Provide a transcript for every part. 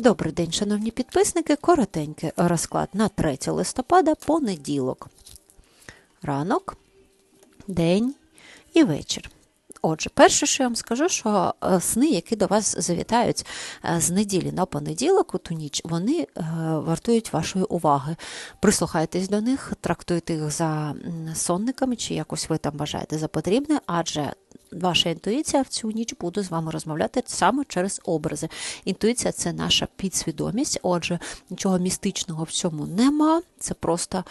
Добрий день, шановні підписники. Коротенький розклад на 3 листопада, понеділок. Ранок, день і вечір. Отже, перше, що я вам скажу, що е, сни, які до вас завітають е, з неділі на понеділок у ту ніч, вони е, вартують вашої уваги. Прислухайтесь до них, трактуйте їх за сонниками, чи якось ви там бажаєте за потрібне, адже ваша інтуїція в цю ніч буде з вами розмовляти саме через образи. Інтуїція це наша підсвідомість, отже, нічого містичного в цьому нема. Це просто.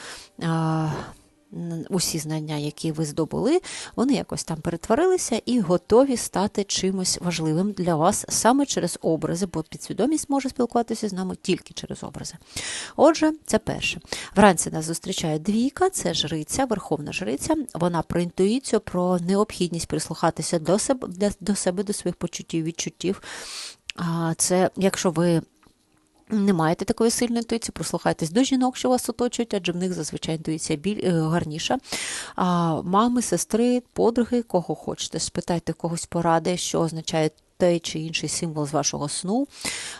Усі знання, які ви здобули, вони якось там перетворилися і готові стати чимось важливим для вас саме через образи, бо підсвідомість може спілкуватися з нами тільки через образи. Отже, це перше. Вранці нас зустрічає двійка, це жриця, верховна жриця. Вона про інтуїцію, про необхідність прислухатися до себе, до себе, до своїх почуттів, відчуттів. Це якщо ви не маєте такої сильної інтуїції, прислухайтесь до жінок, що вас оточують, адже в них зазвичай інтуїція біль, е, гарніша. А, мами, сестри, подруги, кого хочете, спитайте когось поради, що означає той чи інший символ з вашого сну,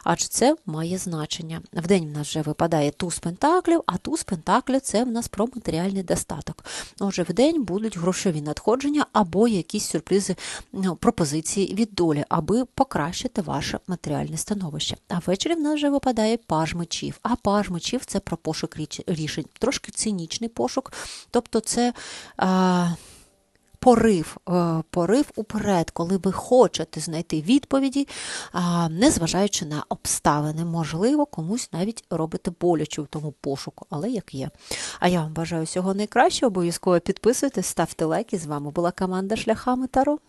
адже це має значення. Вдень в нас вже випадає туз пентаклів, а туз пентаклів це в нас про матеріальний достаток. Отже, вдень будуть грошові надходження або якісь сюрпризи, ну, пропозиції від долі, аби покращити ваше матеріальне становище. А ввечері в нас вже випадає паж мечів. А паж мечів це про пошук рішень, трошки цинічний пошук, тобто це. А, Порив, е, порив уперед, коли ви хочете знайти відповіді, незважаючи на обставини. Можливо, комусь навіть робите боляче в тому пошуку, але як є. А я вам бажаю всього найкращого. Обов'язково підписуйтесь, ставте лайки. З вами була команда Шляхами Таро.